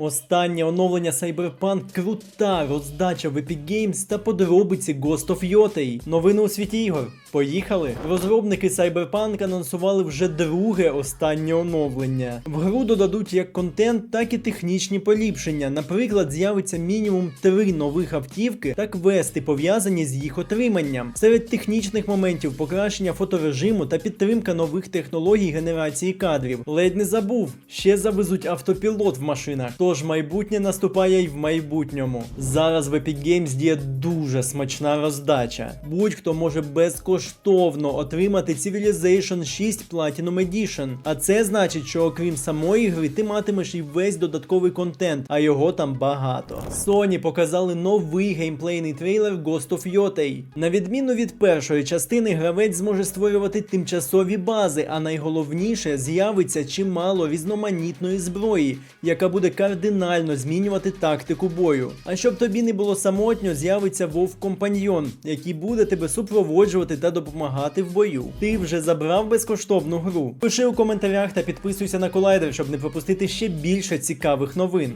Останнє оновлення Cyberpunk крута роздача в Epic Games та подробиці Ghost of Yotei. Новини у світі ігор. Поїхали! Розробники Cyberpunk анонсували вже друге останнє оновлення. В гру додадуть як контент, так і технічні поліпшення. Наприклад, з'явиться мінімум три нових автівки та квести, пов'язані з їх отриманням. Серед технічних моментів покращення фоторежиму та підтримка нових технологій генерації кадрів. Ледь не забув, ще завезуть автопілот в машинах. Тож майбутнє наступає й в майбутньому. Зараз в Epic Games діє дуже смачна роздача. Будь-хто може безкоштовно отримати Civilization 6 Platinum Edition. А це значить, що окрім самої гри, ти матимеш і весь додатковий контент, а його там багато. Sony показали новий геймплейний трейлер Ghost of Yotei. На відміну від першої частини, гравець зможе створювати тимчасові бази, а найголовніше з'явиться чимало різноманітної зброї, яка буде кардинально змінювати тактику бою. А щоб тобі не було самотньо, з'явиться вовк компаньйон, який буде тебе супроводжувати та допомагати в бою. Ти вже забрав безкоштовну гру. Пиши у коментарях та підписуйся на колайдер, щоб не пропустити ще більше цікавих новин.